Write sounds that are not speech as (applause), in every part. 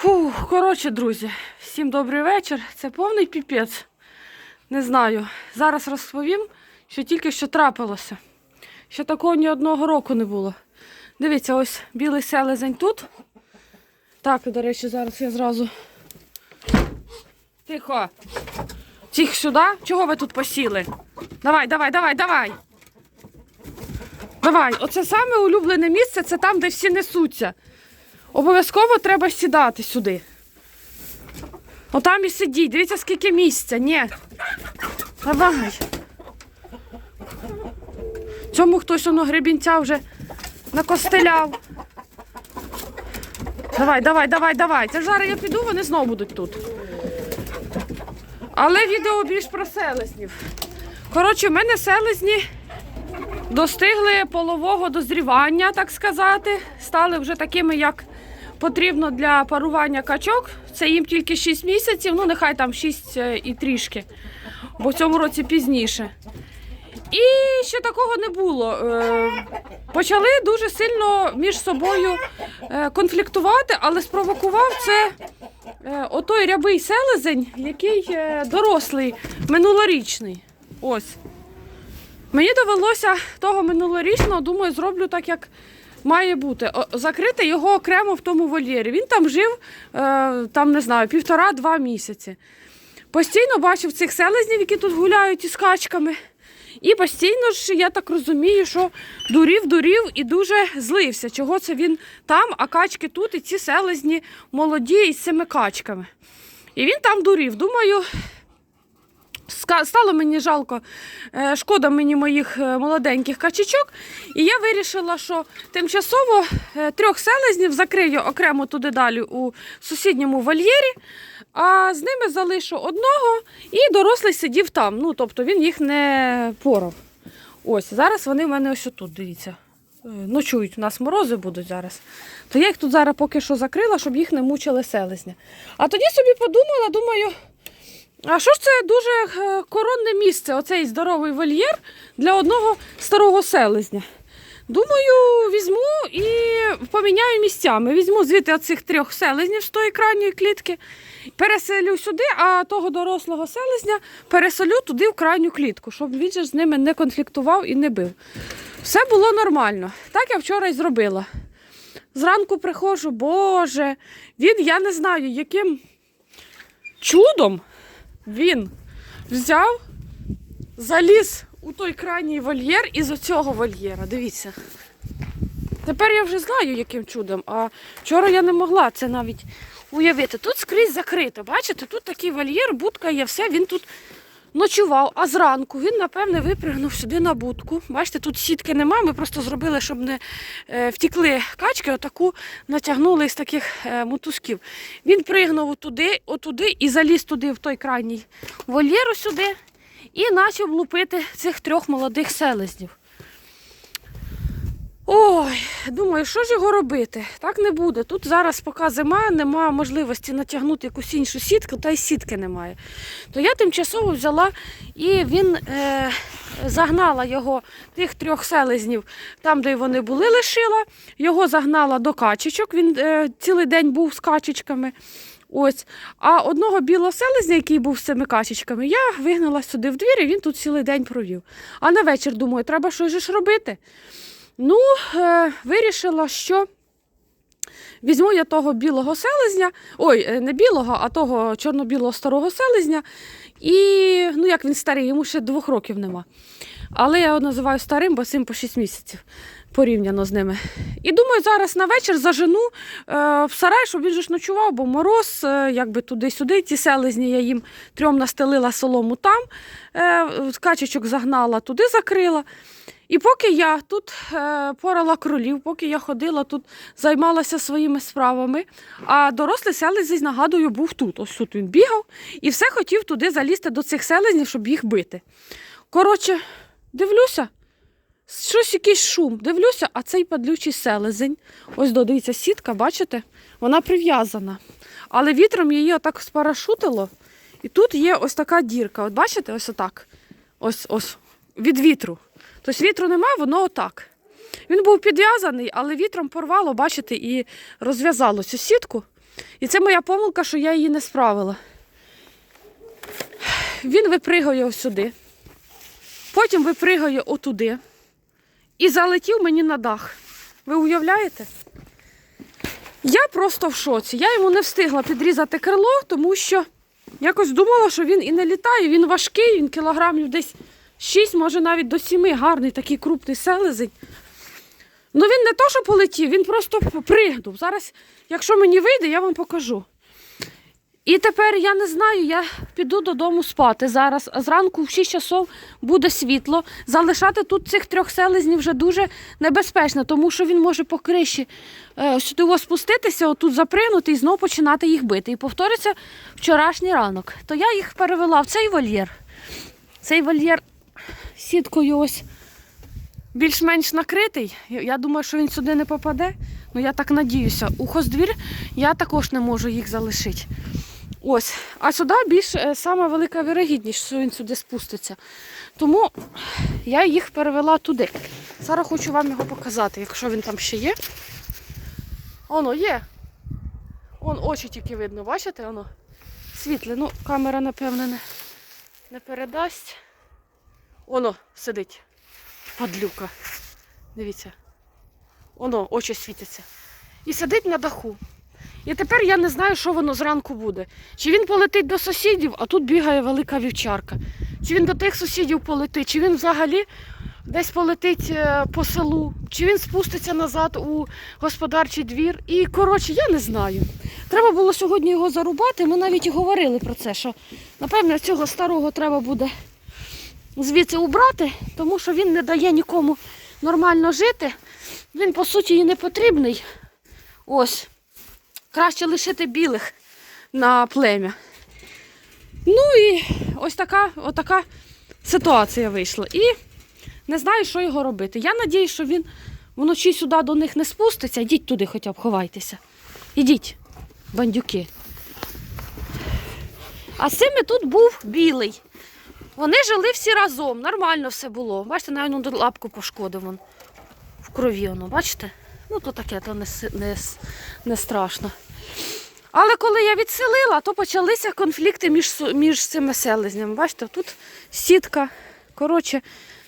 Фух, коротше, друзі, всім добрий вечір. Це повний піпець. Не знаю. Зараз розповім, що тільки що трапилося. Ще такого ні одного року не було. Дивіться, ось білий селезень тут. Так, до речі, зараз я зразу. Тихо. Тих сюди. Чого ви тут посіли? Давай, давай, давай, давай. Давай, оце саме улюблене місце, це там, де всі несуться. Обов'язково треба сідати сюди. Отам і сидіть. Дивіться, скільки місця. Ні. Давай. Цьому хтось воно гребінця вже накостеляв. Давай, давай, давай, давай. Це зараз я піду, вони знову будуть тут. Але відео більш про селезнів. Коротше, в мене селезні достигли полового дозрівання, так сказати. Стали вже такими, як потрібно для парування качок. Це їм тільки 6 місяців, ну нехай там 6 і трішки, бо в цьому році пізніше. І ще такого не було. Е, Почали дуже сильно між собою е, конфліктувати, але спровокував це е, отой рябий селезень, який е, дорослий, минулорічний. Ось. Мені довелося того минулорічного, думаю, зроблю так, як має бути. Закрити його окремо в тому вольєрі. Він там жив, е, там, не знаю, півтора-два місяці. Постійно бачив цих селезнів, які тут гуляють із качками. І постійно ж, я так розумію, що дурів, дурів і дуже злився. Чого це він там, а качки тут, і ці селезні молоді із цими качками. І він там дурів. Думаю, стало мені жалко, е, шкода мені моїх е, молоденьких качечок. І я вирішила, що тимчасово е, трьох селезнів закрию окремо туди далі у сусідньому вольєрі, а з ними залишу одного і дорослий сидів там. Ну, тобто він їх не порав. Ось, зараз вони в мене ось тут, дивіться. Ночують, у нас морози будуть зараз. То я їх тут зараз поки що закрила, щоб їх не мучили селезня. А тоді собі подумала, думаю, а що ж це дуже е, коронне місце, оцей здоровий вольєр для одного старого селезня. Думаю, візьму і поміняю місцями. Візьму звідти оцих трьох селезнів з тої крайньої клітки, переселю сюди, а того дорослого селезня переселю туди в крайню клітку, щоб він же з ними не конфліктував і не бив. Все було нормально. Так я вчора й зробила. Зранку приходжу, Боже, він, я не знаю, яким чудом він взяв, заліз у той крайній вольєр із оцього вольєра. Дивіться. Тепер я вже знаю, яким чудом, а вчора я не могла це навіть уявити. Тут скрізь закрито. Бачите, тут такий вольєр, будка є, все, він тут ночував, а зранку він, напевне, випригнув сюди на будку. Бачите, тут сітки нема, ми просто зробили, щоб не е, втікли качки, отаку натягнули з таких е, мотузків. Він пригнув отуди, отуди і заліз туди, в той крайній вольєру сюди, і почав лупити цих трьох молодих селезнів. Ой, думаю, що ж його робити? Так не буде. Тут зараз, поки зима, немає можливості натягнути якусь іншу сітку, та й сітки немає. То я тимчасово взяла і він е, загнала його, тих трьох селезнів, там, де вони були, лишила. Його загнала до качечок. Він е, цілий день був з качечками. Ось. А одного білого селезня, який був з цими качечками, я вигнала сюди в двір, і він тут цілий день провів. А на вечір думаю, треба щось ж робити. Ну, е, вирішила, що візьму я того білого селезня, ой, е, не білого, а того чорно-білого старого селезня. І, ну як він старий, йому ще двох років нема. Але я його називаю старим, бо цим по 6 місяців порівняно з ними. І думаю, зараз на вечір зажену е, в сарай, щоб він же ж ночував, бо мороз, е, якби туди-сюди. Ті селезні я їм трьом настелила солому там, е, качечок загнала, туди закрила. І поки я тут е, порала кролів, поки я ходила тут, займалася своїми справами, а дорослий селезень, нагадую, був тут. Ось тут він бігав і все хотів туди залізти до цих селезнів, щоб їх бити. Коротше, дивлюся, щось якийсь шум. Дивлюся, а цей падлючий селезень. Ось додивіться, сітка, бачите? Вона прив'язана. Але вітром її отак спарашутило. І тут є ось така дірка. От бачите, ось отак. Ось ось від вітру. Тобто вітру немає, воно отак. Він був підв'язаний, але вітром порвало, бачите, і розв'язало цю сітку. І це моя помилка, що я її не справила. Він випригує ось сюди, потім випригує отуди і залетів мені на дах. Ви уявляєте? Я просто в шоці. Я йому не встигла підрізати крило, тому що якось думала, що він і не літає. Він важкий, він кілограмів десь 6, може навіть до 7, гарний такий крупний селезень. Ну він не то, що полетів, він просто пригнув. Зараз, якщо мені вийде, я вам покажу. І тепер я не знаю, я піду додому спати зараз. А зранку в 6 часов буде світло. Залишати тут цих трьох селезнів вже дуже небезпечно, тому що він може по криші е, сюди спуститися, отут запригнути і знову починати їх бити. І повториться вчорашній ранок. То я їх перевела в цей вольєр. Цей вольєр сіткою ось більш-менш накритий. Я- думаю, що він сюди не попаде. Ну я так надіюся. У хоздвір я також не можу їх залишити. Ось. А сюди більш е, сама велика вірогідність, що він сюди спуститься. Тому я їх перевела туди. Зараз хочу вам його показати, якщо він там ще є. Оно є. Он очі тільки видно, бачите? Воно світле. Ну, камера, напевне, не, не передасть. Оно сидить. Падлюка. Дивіться. Оно, очі світяться. І сидить на даху. І тепер я не знаю, що воно зранку буде. Чи він полетить до сусідів, а тут бігає велика вівчарка. Чи він до тих сусідів полетить, чи він взагалі десь полетить е, по селу, чи він спуститься назад у господарчий двір. І коротше, я не знаю. Треба було сьогодні його зарубати. Ми навіть і говорили про це, що напевно цього старого треба буде звідси убрати, тому що він не дає нікому нормально жити. Він, по суті, і не потрібний. Ось. Краще лишити білих на плем'я. Ну і ось така, отака ситуація вийшла. І не знаю, що його робити. Я надію, що він вночі сюди до них не спуститься. Йдіть туди хоча б ховайтеся. Ідіть, бандюки. А з цими тут був білий. Вони жили всі разом, нормально все було. Бачите, навіть он лапку пошкодив он. В крові воно, бачите? Ну, то таке, то не, не, не страшно. Але коли я відселила, то почалися конфлікти між, між цими селезнями. Бачите, тут сітка. Коротше,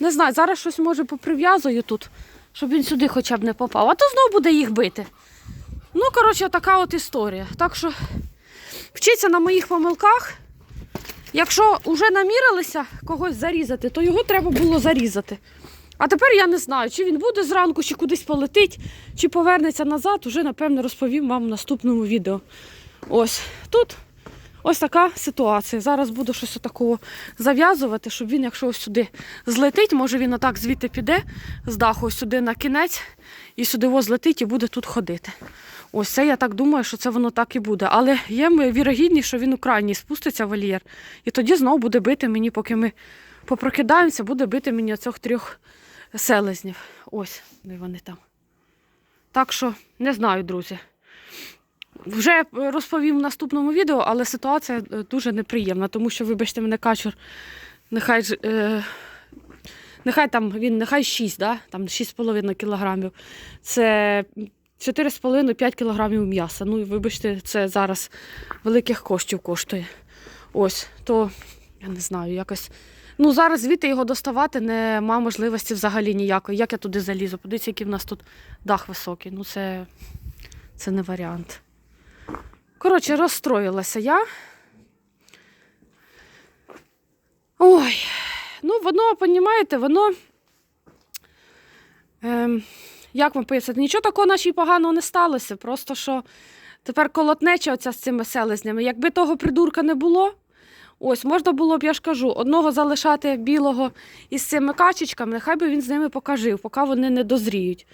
не знаю, зараз щось може поприв'язую тут, щоб він сюди хоча б не попав. А то знову буде їх бити. Ну, коротше, така от історія. Так що вчіться на моїх помилках. Якщо вже намірилися когось зарізати, то його треба було зарізати. А тепер я не знаю, чи він буде зранку, чи кудись полетить, чи повернеться назад, уже, напевно, розповім вам в наступному відео. Ось тут ось така ситуація. Зараз буду щось такого зав'язувати, щоб він, якщо ось сюди злетить, може він отак звідти піде з даху ось сюди на кінець, і сюди ось злетить і буде тут ходити. Ось це я так думаю, що це воно так і буде. Але є вірогідність, що він у крайній спуститься вольєр. І тоді знову буде бити мені, поки ми попрокидаємося, буде бити мені оцих трьох селезнів. Ось, де вони там. Так що не знаю, друзі. Вже розповім в наступному відео, але ситуація е, дуже неприємна, тому що, вибачте мене, качур, нехай. Е, Нехай там він нехай 6, да? там 6,5 кілограмів. Це 4,5-5 кілограмів м'яса. Ну і вибачте, це зараз великих коштів коштує. Ось, то я не знаю, якось. Ну, зараз звідти його доставати нема можливості взагалі ніякої. Як я туди залізу? Подивіться, який в нас тут дах високий. Ну, це, це не варіант. Коротше, розстроїлася я. Ой, ну воно, розумієте, воно. Ем, як вам пояснити, нічого такого наче й поганого не сталося. Просто що тепер колотнеча оця з цими селезнями. Якби того придурка не було, ось можна було б, я ж кажу, одного залишати білого із цими качечками, нехай би він з ними покажив, поки вони не дозріють.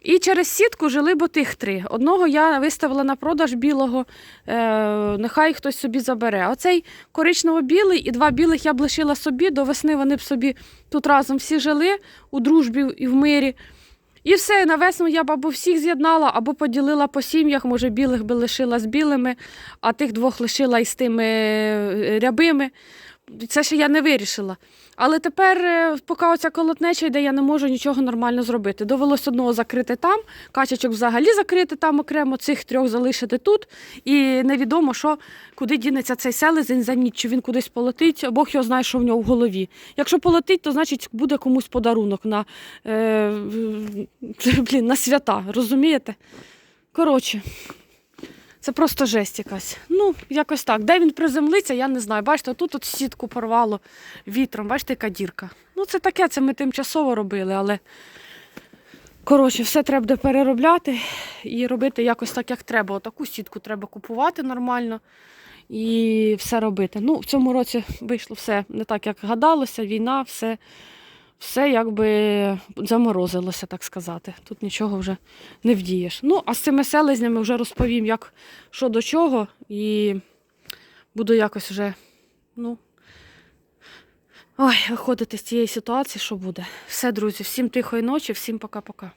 І через сітку жили б тих три. Одного я виставила на продаж білого, е, нехай хтось собі забере. Оцей коричнево-білий і два білих я б лишила собі. До весни вони б собі тут разом всі жили у дружбі і в мирі. І все, на весну я б або всіх з'єднала, або поділила по сім'ях, може, білих би лишила з білими, а тих двох лишила із тими е, рябими. це ще я не вирішила. Але тепер, е, поки оця колотнеча йде, я не можу нічого нормально зробити. Довелось одного закрити там, качечок взагалі закрити там окремо, цих трьох залишити тут. І невідомо, що, куди дінеться цей селезень за ніч, чи він кудись полетить, Бог його знає, що в нього в голові. Якщо полетить, то значить буде комусь подарунок на, е, (laughs) блін, на свята, розумієте? Коротше. Це просто жесть якась. Ну, якось так. Де він приземлиться, я не знаю. Бачите, тут от сітку порвало вітром, бачите, яка дірка. Ну, це таке, це ми тимчасово робили, але коротше, все треба переробляти і робити якось так, як треба. Отаку сітку треба купувати нормально і все робити. Ну, в цьому році вийшло все не так, як гадалося, війна, все, все якби заморозилося, так сказати. Тут нічого вже не вдієш. Ну, а з цими селезнями вже розповім, як що до чого, і буду якось вже, ну. Ой, виходити з цієї ситуації, що буде. Все, друзі, всім тихої ночі, всім пока-пока.